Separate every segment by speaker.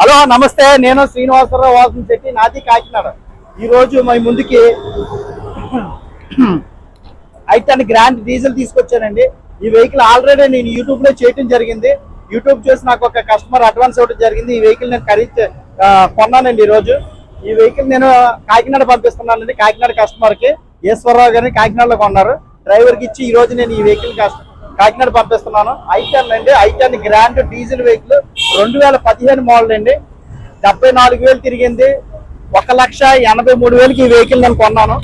Speaker 1: Hello నమస్తే. నేను శ్రీనివాసరావు వాసం చెట్టి నాది కాకినాడ. ఈ రోజు ముందుకి అయితే గ్రాండ్ డీజిల్ తీసుకొచ్చానండి. ఈ వెహికల్ ఆల్రెడీ నేను యూట్యూబ్లో చేయటం జరిగింది. యూట్యూబ్ చూసి నాకు ఒక కస్టమర్ అడ్వాన్స్ ఇవ్వడం జరిగింది. ఈ వెహికల్ నేను ఖరీదు కొన్నానండి ఈ రోజు. ఈ వెహికల్ నేను కాకినాడ పంపిస్తున్నానండి కాకినాడ కస్టమర్కి ఈశ్వరరావు గారిని కాకినాడలో కొన్నారు. డ్రైవర్కి ఇచ్చి ఈ రోజు నేను ఈ వెహికల్ కాకినాడ పంపిస్తున్నాను. ఐటన్ అండి ఐటన్ గ్రాండ్ డీజిల్ వెహికల్. రెండు వేల పదిహేను మోడల్ అండి. డెబ్బై నాలుగు వేలు తిరిగింది. ఒక లక్ష ఎనభై మూడు వేలకి ఈ వెహికల్ నేను కొన్నాను.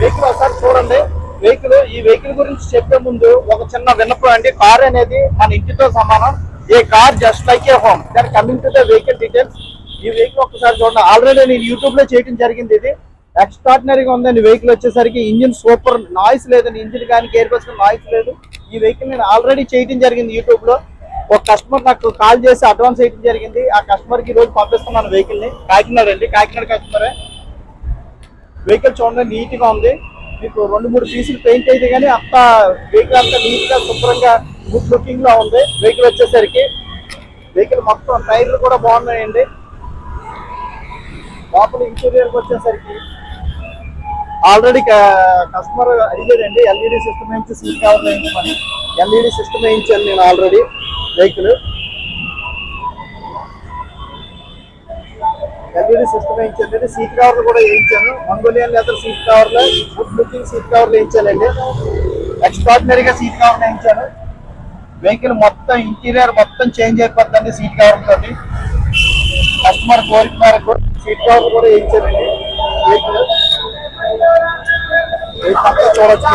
Speaker 1: వెహికల్ ఒకసారి చూడండి. వెహికల్ ఈ వెహికల్ గురించి చెప్పే ముందు ఒక చిన్న విన్నపం అండి. కార్ అనేది మన ఇంటితో సమానం. A car just like a home దాని coming to the vehicle details ఈ వెహికల్ ఒకసారి చూడండి. ఆల్రెడీ నేను యూట్యూబ్లో చేయడం జరిగింది ఇది. ఎక్స్ట్రాడినరీగా ఉందండి వెహికల్ వచ్చేసరికి. ఇంజిన్ సూపర్ నాయిస్ లేదండి. ఇంజిన్ కానీ గేర్ బస్ నాయిస్ లేదు. ఈ వెహికల్ నేను ఆల్రెడీ చేయడం జరిగింది యూట్యూబ్లో. ఒక కస్టమర్ నాకు కాల్ చేసి అడ్వాన్స్ వేయడం జరిగింది. ఆ కస్టమర్కి రోజు పంపిస్తున్నాను వెహికల్ని. కాకినాడ అండి కాకినాడ కస్టమరే వెహికల్ చూడండి నీట్గా ఉంది. మీకు రెండు మూడు పీసులు పెయింట్ అయితే కానీ అంత వెహికల్ అంతా నీట్గా శుభ్రంగా గుడ్ లుకింగ్లో ఉంది. వెహికల్ వచ్చేసరికి వెహికల్ మొత్తం టైర్లు కూడా బాగున్నాయండి. లోపల ఇంటీరియర్ వచ్చేసరికి ఆల్రెడీ కస్టమర్ అడిగాడండి ఎల్ఈడి సిస్టమ్ వేయించి సీట్ కావాలి ఎల్ఈడి సిస్టమ్ వేయించాను నేను ఆల్రెడీ వెహికల్ ఎల్ఈడి సిస్టమ్ వేయించానండి సీట్ కవర్లు కూడా వేయించాను. మంగోలియన్ లెదర్ సీట్ కవర్లు గుడ్ లుకింగ్ సీట్ కవర్లు వేయించానండి ఎక్స్ట్రాడినరీగా సీట్ కవర్లు వేయించాను. వెహికల్ మొత్తం ఇంటీరియర్ మొత్తం చేంజ్ అయిపోతుంది సీట్ కవర్ తోటి. కస్టమర్ కోరిక మేరకు సీట్ కవర్ కూడా వేయించానండి. వెహికల్ చూడొచ్చు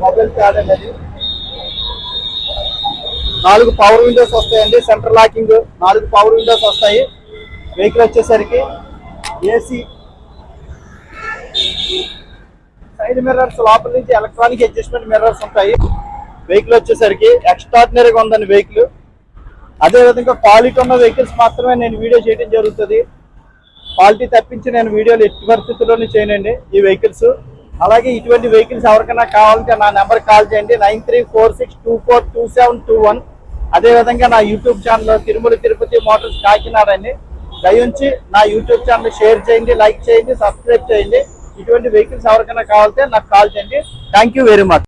Speaker 1: మొబైల్ కార్డ్ అనేది నాలుగు పవర్ విండోస్ వస్తాయండి. సెంటర్ లాకింగ్ నాలుగు పవర్ విండోస్ వస్తాయి. వెహికల్ వచ్చేసరికి ఏసీ సైడ్ మిర్రర్స్ లోపల నుంచి ఎలక్ట్రానిక్ అడ్జస్ట్మెంట్ మిర్రర్స్ ఉంటాయి. వెహికల్ వచ్చేసరికి ఎక్స్ట్రాడినరీగా ఉందండి వెహికల్ అదేవిధంగా క్వాలిటీ ఉన్న వెహికల్స్ మాత్రమే నేను వీడియో చేయడం జరుగుతుంది. క్వాలిటీ తప్పించి నేను వీడియోలు ఎట్టి పరిస్థితుల్లోనే చేయనండి ఈ వెహికల్స్ అలాగే ఇటువంటి వెహికల్స్ ఎవరికైనా కావాలంటే నా నెంబర్ కాల్ చేయండి. Nine three four six two four two seven two one అదేవిధంగా నా YouTube channel Tirumala Tirupati motors Kakinada అండి దయించి నా యూట్యూబ్ ఛానల్ షేర్ చేయండి లైక్ చేయండి సబ్స్క్రైబ్ చేయండి. ఇటువంటి వెహికల్స్ ఎవరికైనా కావాలంటే నాకు కాల్ చేయండి. Thank you very much